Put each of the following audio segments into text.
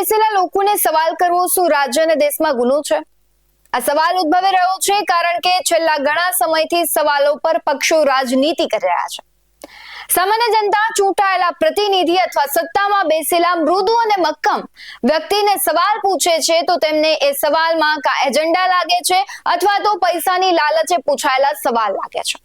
બેસેલા લોકોને સવાલ કરવો શું રાજ્ય અને દેશમાં ગુનો છે? આ સવાલ ઉદ્ભવી રહ્યો છે કારણ કે છેલ્લા ઘણા સમયથી સવાલો પર પક્ષો રાજનીતિ કરી રહ્યા છે. સામાન્ય જનતા ચૂંટાયેલા પ્રતિનિધિ અથવા સત્તામાં બેસેલા મૃદુ અને મક્કમ વ્યક્તિને સવાલ પૂછે છે તો તેમને એ સવાલમાં કા એજન્ડા લાગે છે અથવા તો પૈસાની લાલચે પૂછાયેલા સવાલ લાગે છે.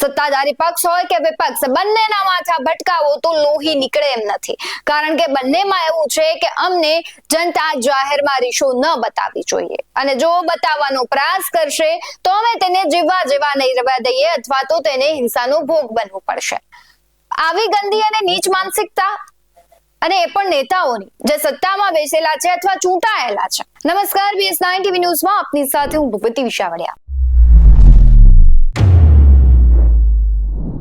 સત્તાધારી પક્ષ હોય કે વિપક્ષ, બંનેના માથા ભટકાવો તો લોહી નીકળે એમ નથી. કારણ કે બંનેમાં એવું છે કે અમને જનતા જાહેરમાં રીશો ન બતાવવી જોઈએ. અને જો બતાવવાનો પ્રયાસ કરશે, તો અમે તેને જીવવા જેવા નહીં રહેવા દઈએ અથવા તો તેને હિંસાનો ભોગ બનવું પડશે. આવી ગંદી અને નીચ માનસિકતા અને એ પણ નેતાઓની, જે સત્તામાં બેસેલા છે અથવા ચૂંટાયેલા છે. નમસ્કાર બીએસ નાઇન ટીવી ન્યૂઝમાં આપની સાથે હું ભૂપતિ વિશાવડિયા.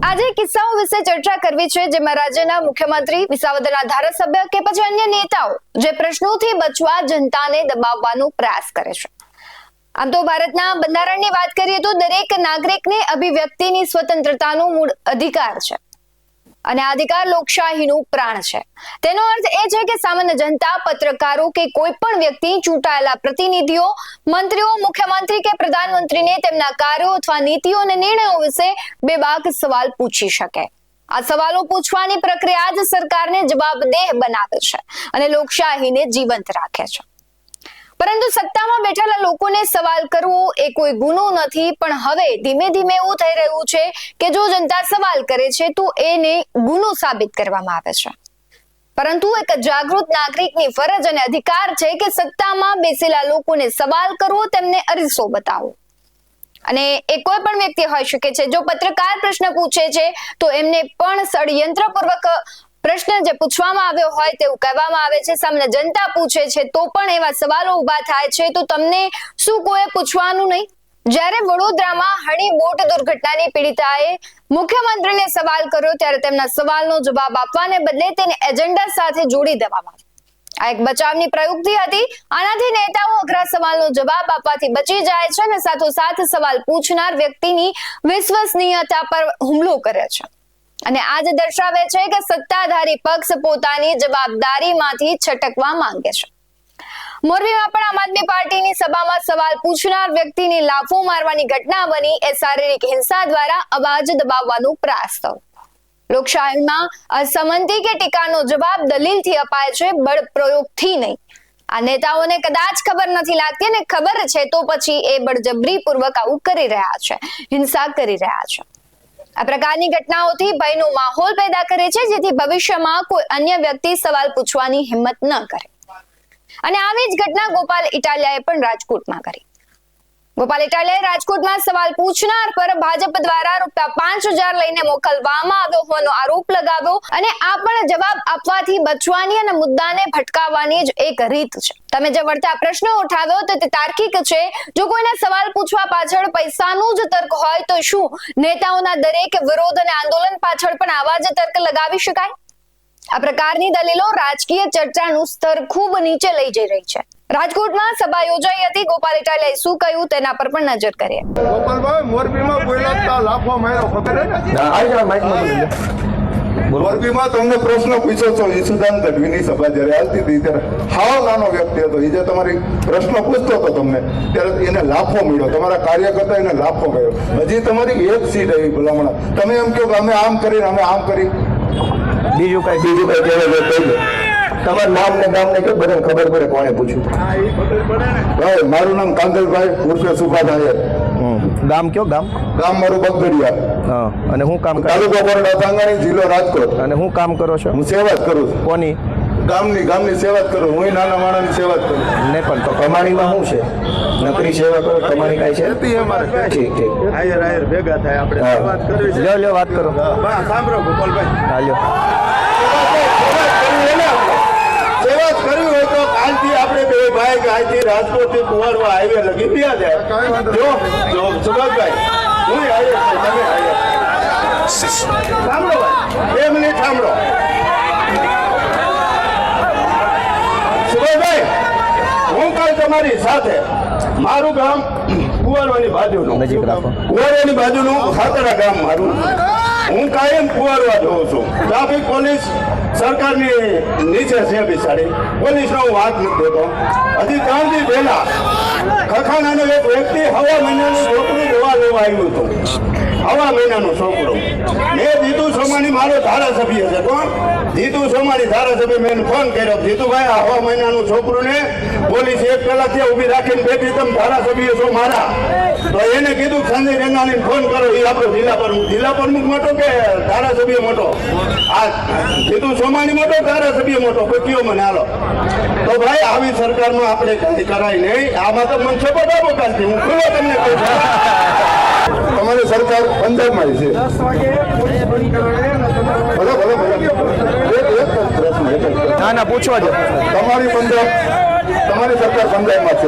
આજે કિસ્સાઓ વિશે ચર્ચા કરવી છે, જેમાં રાજ્યના મુખ્યમંત્રી, વિસાવદરના ધારાસભ્ય કે પછી અન્ય નેતાઓ જે પ્રશ્નોથી બચવા જનતાને દબાવવાનો પ્રયાસ કરે છે. આમ તો ભારતના બંધારણની વાત કરીએ તો દરેક નાગરિકને અભિવ્યક્તિની સ્વતંત્રતાનો મૂળ અધિકાર છે. અને અધિકાર લોકશાહીનું પ્રાણ છે. તેનો અર્થ એ છે કે સામાન્ય જનતા, પત્રકારો કે કોઈ પણ વ્યક્તિ, ચૂંટાયેલા પ્રતિનિધિઓ, મંત્રીઓ, મુખ્યમંત્રી કે પ્રધાનમંત્રીને તેમના કાર્યો અથવા નીતિઓ અને નિર્ણયો વિશે બેબાક સવાલ પૂછી શકે. આ સવાલો પૂછવાની પ્રક્રિયા જ સરકારને જવાબદેહ બનાવે છે અને લોકશાહીને જીવંત રાખે છે. પરંતુ સત્તામાં બેઠેલા લોકોને સવાલ કરવો એ કોઈ ગુનો નથી, પણ હવે ધીમે ધીમે એવું થઈ રહ્યું છે કે જો જનતા સવાલ કરે છે, તો એને ગુનો સાબિત કરવામાં આવે છે. પરંતુ એક જાગૃત નાગરિકની ફરજ અને અધિકાર છે કે સત્તામાં બેસેલા લોકોને સવાલ કરવો, તેમને અરીસો બતાવો. અને એ કોઈ પણ વ્યક્તિ હોઈ શકે છે, જો પત્રકાર પ્રશ્ન પૂછે છે, તો એમને પણ ષડયંત્રપૂર્વક પ્રશ્ન જે પૂછવામાં આવ્યો હોય તેવું કહેવામાં આવે છે. સામે જનતા પૂછે છે, તો પણ એવા સવાલો ઊભા થાય છે. તો તમને શું કોઈ પૂછવાનું નહીં? જ્યારે વડોદરામાં હણી બોટ દુર્ઘટનાની પીડિતાએ મુખ્યમંત્રીને સવાલ કર્યો, ત્યારે તેમના સવાલનો જવાબ આપવાને બદલે તેને એજન્ડા સાથે જોડી દેવામાં આ એક બચાવની પ્રયુક્તિ હતી. આનાથી નેતાઓ અઘરા સવાલનો જવાબ આપવાથી બચી જાય છે અને સાથોસાથ સવાલ પૂછનાર વ્યક્તિની વિશ્વસનીયતા પર હુમલો કરે છે. અને આજ દર્શાવે છે કે સત્તાધારી પક્ષ પોતાની જવાબદારીમાંથી છટકવા માંગે છે. મોરબીમાં પણ આમ આદમી પાર્ટીની સભામાં સવાલ પૂછનાર વ્યક્તિને લાફો મારવાની ઘટના બની. એ શારીરિક હિંસા દ્વારા અવાજ દબાવવાનો પ્રયાસ થયો. લોકશાહીમાં અસમંતી કે ટીકાનો જવાબ દલીલથી અપાય છે, બળ પ્રયોગથી નહીં. આ નેતાઓને કદાચ ખબર નથી લાગતી અને ખબર છે તો પછી એ બળજબરી પૂર્વક આવું કરી રહ્યા છે, હિંસા કરી રહ્યા છે. આ પ્રકારની ઘટનાઓથી ભયનો માહોલ પેદા કરે છે, જેથી ભવિષ્યમાં કોઈ અન્ય વ્યક્તિ સવાલ પૂછવાની હિંમત ન કરે. અને આવી જ ઘટના ગોપાલ ઇટાલિયાએ પણ રાજકોટમાં કરી. ગોપાલ ઇટાલિયાએ રાજકોટમાં સવાલ પૂછનાર પર ભાજપ દ્વારા રૂપિયા પાંચ હજાર લઈને મોકલવામાં આવ્યો હોવાનો આરોપ લગાવ્યો અને આ પણ જવાબ આપવાથી બચવાની અને મુદ્દાને ભટકાવવાની જ એક રીત છે. તમે જે વળતા પ્રશ્નો ઉઠાવ્યો તો તે તાર્કિક છે. જો કોઈને સવાલ પૂછવા પાછળ પૈસાનો જ તર્ક હોય તો શું? નેતાઓના દરેક વિરોધ અને આંદોલન પાછળ પણ આવા જ તર્ક લગાવી શકાય? આ પ્રકારની દલીલો રાજકીય ચર્ચાનું સ્તર ખૂબ નીચે લઈ જઈ રહી છે. રાજકોટમાં સભા યોજાઈ હતી. ગોપાલ ઇટાલિયાએ શું કહ્યું તેના પર પણ નજર કરીએ. ગોપાલભાઈ મોરબીમાં બોલ્યા લાફો માર્યો ખબર ને. મોરબીમાં તમને પ્રશ્ન પૂછો છો ઈસુદાન ગઢવીની સભા જ્યારે હાલતી હતી ત્યારે હાવ નાનો વ્યક્તિ હતો. એ જે તમારી પ્રશ્ન પૂછતો હતો તમને ત્યારે એને લાફો મળ્યો. તમારા કાર્યકર્તા એને લાફો મળ્યો હજી તમારી એક સીટ આવી ભલામણ. તમે એમ કહો કે અમે આમ કરી અમે આમ કરી. બીજું કઈ? બીજું કઈ કહેવાય કહી દો તમારું નામ ને ગામ ને કે બધાને ખબર પડે કોને પૂછ્યું. ભાઈ મારું નામ કાંદલભાઈ ઉર્ફે સુભાષ ગામ કયો? ગામ? ગામ મારું બગદડિયા હા અને હું કામ કર તાલુકો બરોડા સાંગાણી જિલ્લો રાજકોટ. અને હું કામ કરો છો? હું સેવા જ કરું છું. કોની? ગામની ગામની સેવા જ કરું. હું નાના માણસની સેવા જ કરું ને પણ તો કમાણીમાં શું છે? નોકરી સેવા કરો? કમાણી કાંઈ છે? ઠીક ઠીક. આયર આયર ભેગા થાય. આપણે વાત કરવી લ્યો લ્યો વાત કરો. સાંભળો ગોપાલભાઈ. હા લ્યો સેવા જ કરવી હોય તો કાલથી આપણે બે ભાઈ કાલથી રાજકોટથી કુંવારવા હાઈવે લગી ગયા જાય કાંઈ વાંધો જો જો સુભાષભાઈ હું હાઈવે તમે હાઈવે સાંભળો ભાઈ બે મિનિટ સાંભળો. સુભાષભાઈ હું કાલ તમારી સાથે મારું ગામ કુવારવાની બાજુનું નજીક રાખો. કુંવારવાની બાજુનું ખાતરા ગામ મારું. હું કાયમ કુવારવા જોઉં છું. ટ્રાફિક પોલીસ સરકારની નીચે છે બિચારી. પોલીસનો હું વાત નથી દેતો હજી ત્રણ દી પહેલા ખખાનાનો એક વ્યક્તિ હવા મહિનાનું છોકરું જોવા લેવા આવ્યું હતું. હવા મહિનાનું છોકરું. મેં સોમાણી મારો ધારાસભ્ય છે, કોણ? જીતુ સોમાણી ધારાસભ્ય, મેં ફોન કર્યો. જીતુભાઈ, આ હવા મહિનાનું છોકરું ને પોલીસ એક કલાકથી ઊભી રાખીને બેઠી, તમે ધારાસભ્ય છો મારા. તો એને કીધું સંજય રેંગાણીને ફોન કરો એ આપણો જિલ્લા પ્રમુખ. જિલ્લા પ્રમુખ મોટો કે ધારાસભ્ય મોટો? આ જીતુ સોમાણી મોટો, ધારાસભ્ય મોટો? કયો મને, હાલો. તો ભાઈ, આવી સરકારમાં આપણે કઈ કરાય નહીં. આમાં તો મને સપોર્ટ આપો કાલથી. હું ખુલ્લો તમને કહું તમારી સરકાર પંજાબમાં છે. ભલે ભલે ભલે. ના ના પૂછવા દો. તમારી પંજાબ તમારી સરકાર પંજાબમાં છે.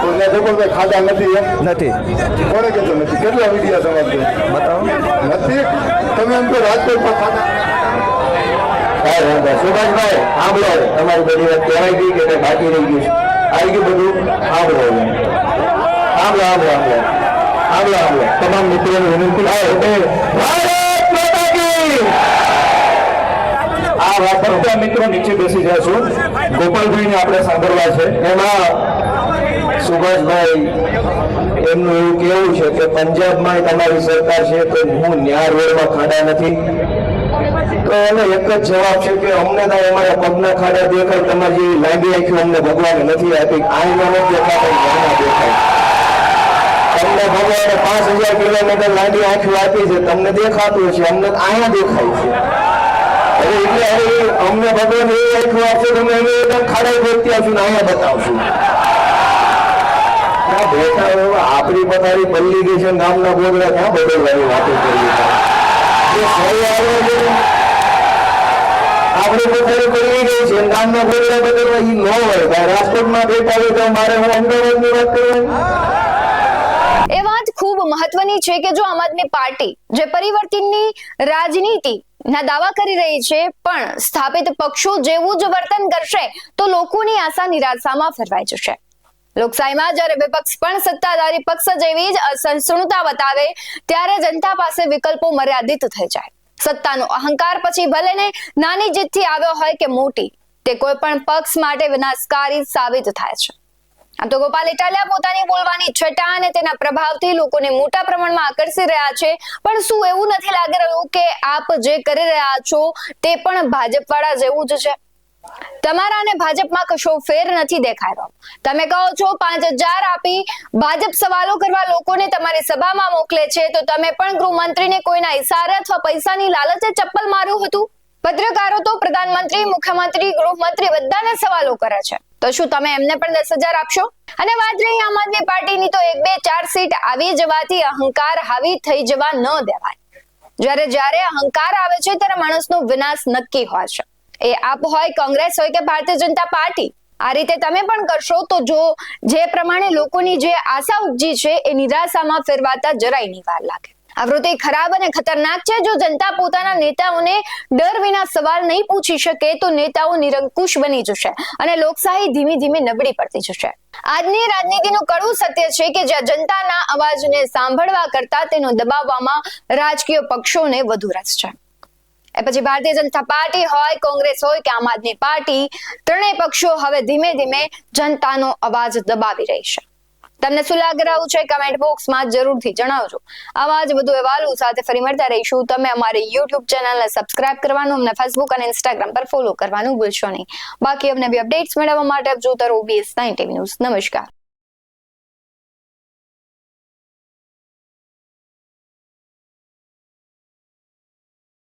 તો ત્યાં જબરદસ્ત ખાધા નથી એમ? નથી. કોને કીધું નથી? કેટલા વિડિયા તમારે બતાવો. નથી? તમે એમ તો ખાધા કાંઈ વાંધો નહીં. સુભાષભાઈ સાંભળો તમારી બધી વાત કહેવાય ગઈ કે બાકી રહી ગયું આવી ગયું બધું સાંભળો. સાંભળો સાંભળો સાંભળો સાંભળો તમામ મિત્રોને વિનંતી આ બધા મિત્રો નીચે બેસી જશું ગોપાલભાઈને આપણે સાંભળવા છે. એમાં સુભાષભાઈ એમનું એવું કેવું છે કે પંજાબમાં તમારી સરકાર છે તો હું ન્યાર રોડમાં ખાડા નથી. તો એનો એક જ જવાબ છે કે અમને તો અમારા પગના ખાડા દેખાય તમારી લાંબી આંખી અમને ભગવાને નથી આપી. આઈમાં નથી દેખાતા દેખાય. તમને ભગવાને પાંચ હજાર કિલોમીટર લાંબી આંખી આપી છે, તમને દેખાતું છે અમને અહીંયા દેખાય છે. અમને ભગવાન એ આંખું આપશે તમે અમે એકદમ ખાડાઈ ગોતતી આવશું ને અહીંયા બતાવશું. આપણી પથારી બદલી ગઈ છે નામના બોગડા ક્યાં બદલવાની વાતો કરીએ આપણી આવે પથારી બદલી ગઈ છે નામના બોગડા બદલવા ઈ ન હોય. રાજકોટમાં બેઠા હોય તો મારે હું અમદાવાદની વાત કરવાની? ખૂબ મહત્વની છે કે જો આમ આદમી પાર્ટી જે પરિવર્તનની રાજનીતિ ના દાવા કરી રહી છે, પણ સ્થાપિત પક્ષો જેવું જ વર્તન કરશે, તો લોકોની આશા નિરાશામાં ફેરવાઈ જશે. લોકશાહીમાં જ્યારે વિપક્ષ પણ સત્તાધારી પક્ષ જેવી જ અસહિષ્ણુતા બતાવે, ત્યારે જનતા પાસે વિકલ્પો મર્યાદિત થઈ જાય. સત્તાનો અહંકાર પછી ભલે ને નાની જીતથી આવ્યો હોય કે મોટી, તે કોઈ પણ પક્ષ માટે વિનાશકારી સાબિત થાય છે. આમ તો ગોપાલ ઇટાલિયા પોતાની બોલવાની છટા અને તેના પ્રભાવથી લોકોને મોટા પ્રમાણમાં આકર્ષી રહ્યા છે. પણ શું એવું નથી લાગી રહ્યું કે આપ જે કરી રહ્યા છો તે પણ ભાજપ વાળા જેવું જ છે? તમારા અને ભાજપમાં કશો ફેર નથી દેખાઈ રહ્યો તમે કહો છો પાંચ હજાર આપી ભાજપ સવાલો કરવા લોકોને તમારી સભામાં મોકલે છે, તો તમે પણ ગૃહમંત્રીને કોઈના ઇશારે અથવા પૈસાની લાલચે ચપ્પલ માર્યું હતું? પત્રકારો તો પ્રધાનમંત્રી, મુખ્યમંત્રી, ગૃહમંત્રી બધાને સવાલો કરે છે. તો શું તમે એમને પણ દસ હજાર આપશો? અને વાત રહી આમ આદમી પાર્ટીની, તો એક બે ચાર સીટ આવી જવાથી અહંકાર હાવી થઈ જવા ન દેવાય. જ્યારે જ્યારે અહંકાર આવે છે, ત્યારે માણસનો વિનાશ નક્કી હોય છે. એ આપ હોય કોંગ્રેસ હોય કે ભારતીય જનતા પાર્ટી, આ રીતે તમે પણ કરશો તો જો જે પ્રમાણે લોકોની જે આશા ઉપજી છે, એ નિરાશામાં ફેરવાતા જરાય નહીં વાર લાગે. આ વૃત્તિ ખરાબ અને ખતરનાક છે. જો જનતા પોતાના નેતાઓને ડર વિના સવાલ નહીં પૂછી શકે, તો નેતાઓ નિરંકુશ બની જશે અને લોકશાહી ધીમે ધીમે નબળી પડતી જશે. આજની રાજનીતિનું કડવું સત્ય છે કે જ્યાં જનતાના અવાજને સાંભળવા કરતા તેનો દબાવવામાં રાજકીય પક્ષોને વધુ રસ છે. એ પછી ભારતીય જનતા પાર્ટી હોય, કોંગ્રેસ હોય કે આમ આદમી પાર્ટી, ત્રણેય પક્ષો હવે ધીમે ધીમે જનતાનો અવાજ દબાવી રહી છે. તમને શું લાગી રહ્યું છે? કમેન્ટ બોક્સમાં જરૂરથી જણાવજો. આવા જ વધુ અહેવાલો સાથે ફરી મળતા રહીશું. તમે અમારી યુટ્યુબ ચેનલને સબસ્ક્રાઇબ કરવાનું, અમને ફેસબુક અને ઇન્સ્ટાગ્રામ પર ફોલો કરવાનું ભૂલશો નહીં. બાકી અમને અપડેટ્સ મેળવવા માટે આપ જોતા રહો બીએસ નાઇન ટીવી ન્યૂઝ નમસ્કાર.